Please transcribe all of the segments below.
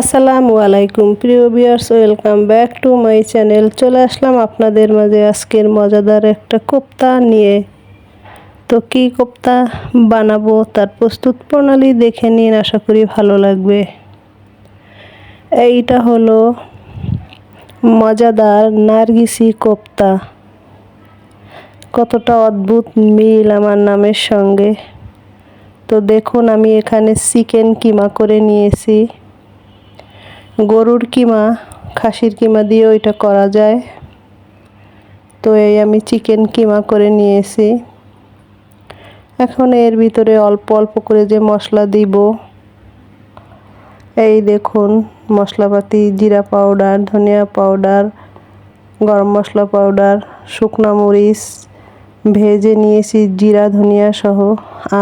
আসসালামু আলাইকুম। প্রিয় viewers welcome back to my channel চলে আসলাম আপনাদের মাঝে আজকের মজাদার একটা কোপ্তা নিয়ে। তো কী কোপ্তা বানাবো তার প্রস্তুত প্রণালী দেখে নিন, আশা করি ভালো লাগবে। এইটা হলো মজাদার নার্গিসি কোপ্তা। কতটা অদ্ভুত মিল আমার নামের সঙ্গে। তো দেখুন, আমি এখানে চিকেন কিমা করে নিয়েছি। গরুর কিমা, খাসির কিমা দিয়েও এটা করা যায়। তো এই আমি চিকেন কিমা করে নিয়েছি। এখন এর ভিতরে অল্প অল্প করে যে মশলা দিব, এই দেখুন, মশলাপাতি, জিরা পাউডার, ধনিয়া পাউডার, গরম মশলা পাউডার, শুকনো মরিচ, ভেজে নিয়েছি জিরা, ধনিয়া সহ,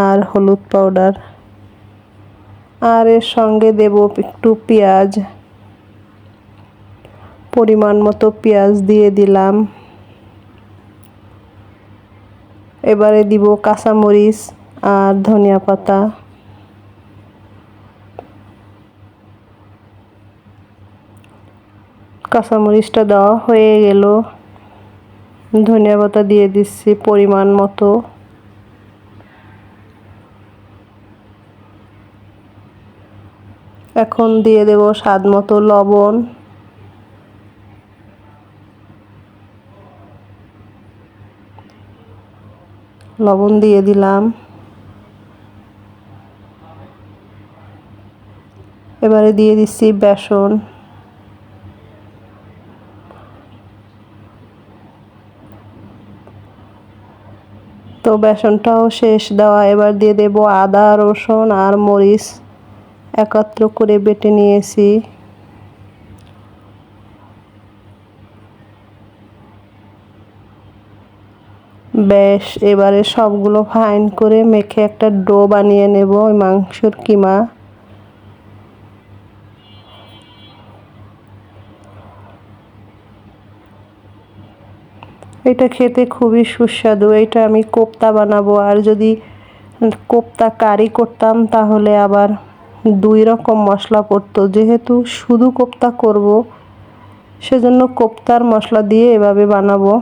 আর হলুদ পাউডার। আর এর সঙ্গে দেব একটু পেঁয়াজ। পরিমাণ মতো পেঁয়াজ দিয়ে দিলাম। এবারে দিব কাঁচামরিচ আর ধনিয়া পাতা। কাঁচামরিচটা দেওয়া হয়ে গেল। ধনিয়া পাতা দিয়ে দিচ্ছি পরিমাণ মতো। এখন দিয়ে দেব স্বাদ মতো লবণ। লবণ দিয়ে দিলাম। এবারে দিয়ে দিচ্ছি বেসন। তো বেসনটাও শেষ দেওয়া। এবার দিয়ে দেব আদা, রসুন আর মরিচ একত্র করে বেটে নিয়েছি। বেশ, এবারে সবগুলো ফাইন করে মেখে একটা ডো বানিয়ে নেব, ওই মাংসর কিমা। এটা খেতে খুবই সুস্বাদু, এটা আমি কোপ্তা বানাবো, আর যদি কোপ্তা কারি করতাম তাহলে আবার দুই রকম মশলা পড়তো, যেহেতু শুধু কোপ্তা করব, সেজন্য কোপ্তার মশলা দিয়ে এভাবে বানাবো।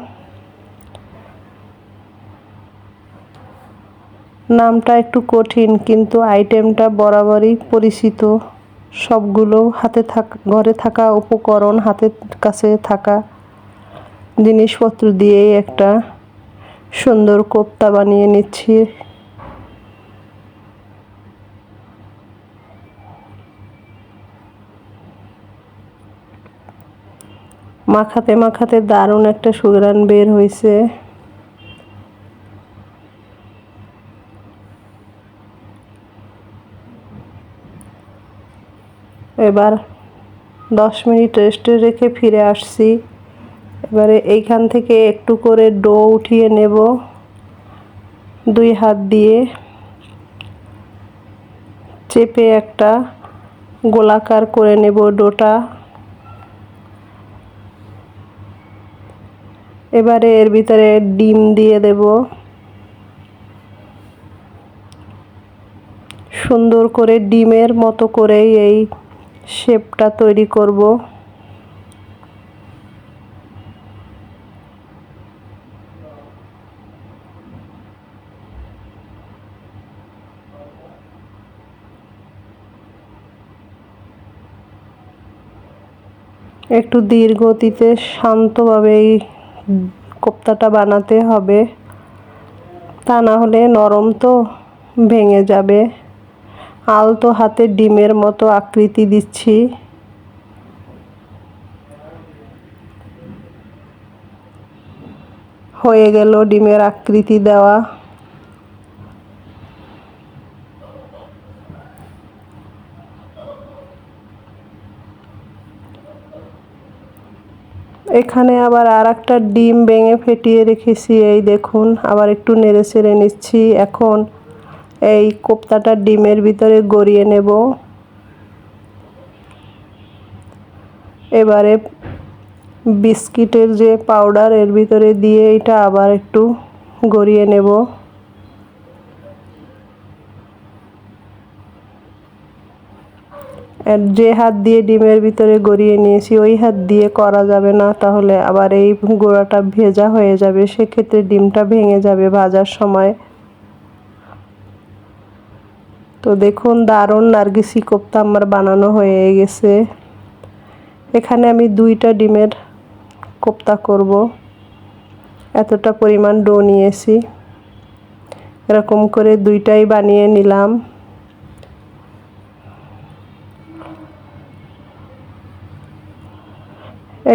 নামটা একটু কঠিন, কিন্তু আইটেমটা বরাবরই পরিচিত। সবগুলো হাতে থাক, ঘরে থাকা উপকরণ হাতের কাছে থাকা জিনিসপত্র দিয়েই একটা সুন্দর কোপ্তা বানিয়ে নিচ্ছি। মাখাতে মাখাতে দারুণ একটা সুগ্রান বের হয়েছে এবার দশ মিনিট রেস্টে রেখে ফিরে আসছি। এবারে এইখান থেকে একটু করে ডো উঠিয়ে নেব। দুই হাত দিয়ে চেপে একটা গোলাকার করে নেব ডোটা। এবারে এর ভিতরে ডিম দিয়ে দেব। সুন্দর করে ডিমের মতো করেই এই শেপটা তৈরি করব। একটু ধীর গতিতে শান্তভাবে এই কোপ্তাটা বানাতে হবে। তা না হলে নরম তো ভেঙে যাবে। আলতো হাতে ডিমের মতো আকৃতি দিচ্ছি। হয়ে গেল ডিমের আকৃতি দেওয়া। এখানে আবার আর একটা ডিম ভেঙে ফেটিয়ে রেখেছি, এই দেখুন, আবার একটু নেড়ে চেড়ে নিচ্ছি। এখন এই কোপ্তাটা ডিমের ভিতরে গড়িয়ে নেব। এবারে বিস্কিটের যে পাউডার, এর ভিতরে দিয়ে এটা আবার একটু গড়িয়ে নেব। যে হাত দিয়ে ডিমের ভিতরে গড়িয়ে নিয়েছি, ওই হাত দিয়ে করা যাবে না, তাহলে আবার এই গোড়াটা ভেজা হয়ে যাবে, সেক্ষেত্রে ডিমটা ভেঙে যাবে ভাজার সময়। তো দেখুন, দারুণ নার্গিসি কোপ্তা আমার বানানো হয়ে গেছে। এখানে আমি দুইটা ডিমের কোপ্তা করব। এতটা পরিমাণ ডো নিয়েছি। এরকম করে দুইটাই বানিয়ে নিলাম।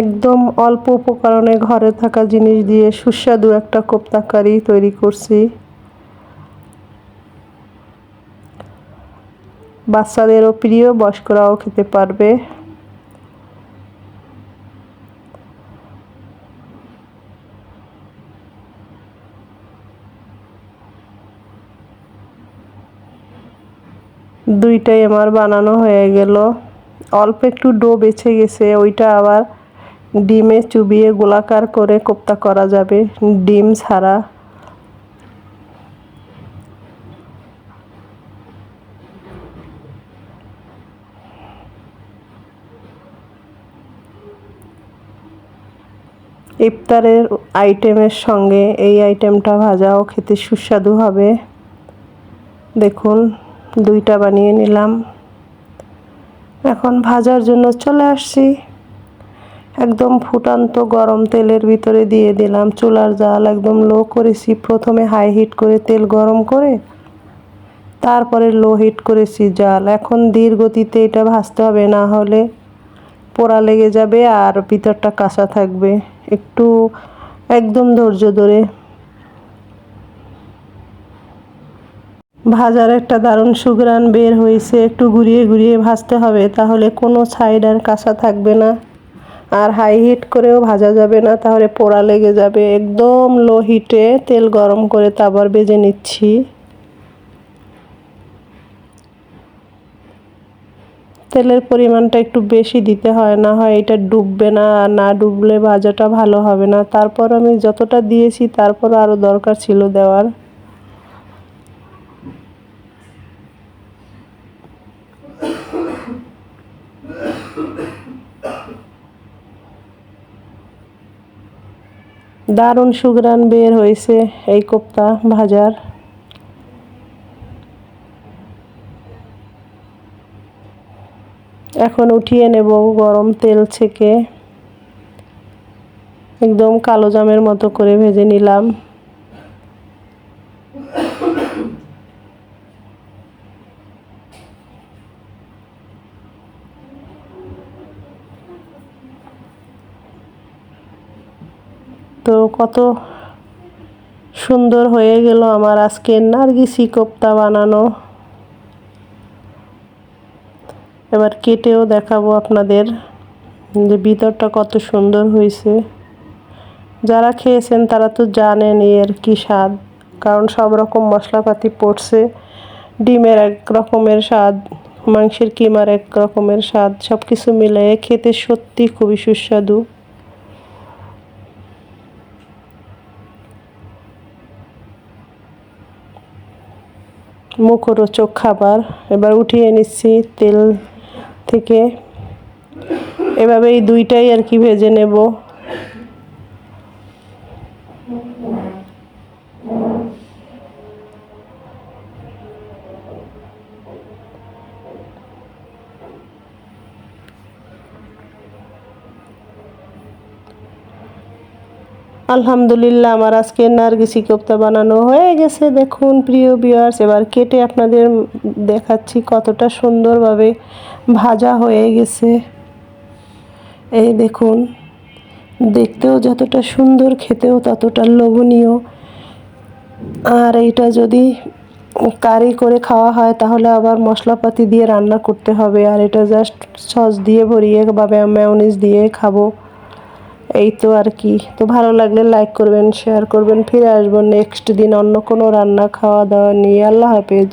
একদম অল্প উপকরণে ঘরে থাকা জিনিস দিয়ে সুস্বাদু একটা কোপ্তা কারি তৈরি করছি। বাচ্চাদেরও প্রিয়, বয়স্করাও খেতে পারবে। দুইটাই আমার বানানো হয়ে গেল। অল্প একটু ডো বেছে গেছে, ওইটা আবার ডিমে চুবিয়ে গোলাকার করে কোপ্তা করা যাবে। ডিম ছাড়া ইফতারের আইটেমের সঙ্গে এই আইটেমটা ভাজাও খেতে সুস্বাদু হবে। দেখুন, দুইটা বানিয়ে নিলাম। এখন ভাজার জন্য চলে আসছি। একদম ফুটান্ত গরম তেলের ভিতরে দিয়ে দিলাম। চুলার জাল একদম লো করেছি। প্রথমে হাই হিট করে তেল গরম করে, তারপরে লো হিট করেছি জাল। এখন ধীর গতিতে এটা ভাজতে হবে, না হলে পোড়া লেগে যাবে আর ভিতরটা কাঁচা থাকবে। একটু একদম ধৈর্য ধরে। ভাজার একটা দারুণ সুগ্রান বের হয়েছে, একটু ঘুরিয়ে ঘুরিয়ে ভাজতে হবে, তাহলে কোনো সাইড আর কাঁচা থাকবে না। আর হাই হিট করেও ভাজা যাবে না, তাহলে পোড়া লেগে যাবে। একদম লো হিটে তেল গরম করে তারপর বেজে নিচ্ছি। তেলের পরিমাণটা একটু বেশি দিতে হয়, না হয় এটা ডুববে না না ডুবলে ভাজাটা ভালো হবে না। তারপর আমি যতটা দিয়েছি তারপর আরও দরকার ছিল দেওয়ার। দারুণ সুগ্রান বের হয়েছে এই কোপ্তা ভাজার। এখন উঠিয়ে নেব গরম তেল থেকে একদম কালো জামের মতো করে ভেজে নিলাম। তো কত সুন্দর হয়ে গেল আমার আজকে নার্গিসি কোপ্তা বানানো। এবার কেটেও দেখাবো আপনাদের যে ভিতরটা কত সুন্দর হয়েছে। যারা খেয়েছেন তারা তো জানেন এর কি স্বাদ, কারণ সব রকম মশলাপাতি পড়ছে। ডিমের এক রকমের স্বাদ, মাংসের কিমার এক রকমের স্বাদ সব কিছু মিলিয়ে খেতে সত্যি খুবই সুস্বাদু। মুখরোচক খাবার। এবার উঠিয়ে নিচ্ছি তেল থেকে এভাবেই দুইটাই আর কি ভেজে নেব। আলহামদুলিল্লাহ, আমার আজকে নার্গিসি কোপ্তা বানানো হয়ে গেছে। দেখুন, প্রিয় বিয়ার্স এবার কেটে আপনাদের দেখাচ্ছি কতটা সুন্দরভাবে ভাজা হয়ে গেছে। এই দেখুন, দেখতেও যতটা সুন্দর, খেতেও ততটা লোভনীয়। আর এইটা যদি কারি করে খাওয়া হয়, তাহলে আবার মশলাপাতি দিয়ে রান্না করতে হবে। আর এটা জাস্ট সস দিয়ে ভরিয়ে বা ম্যাওনিজ দিয়ে খাব। এই তো আর কি। তো ভালো লাগলে লাইক করবেন শেয়ার করবেন, ফিরে আসব নেক্সট দিন অন্য কোনো রান্না খাওয়া দাওয়া নিয়ে। আল্লাহ হাফেজ।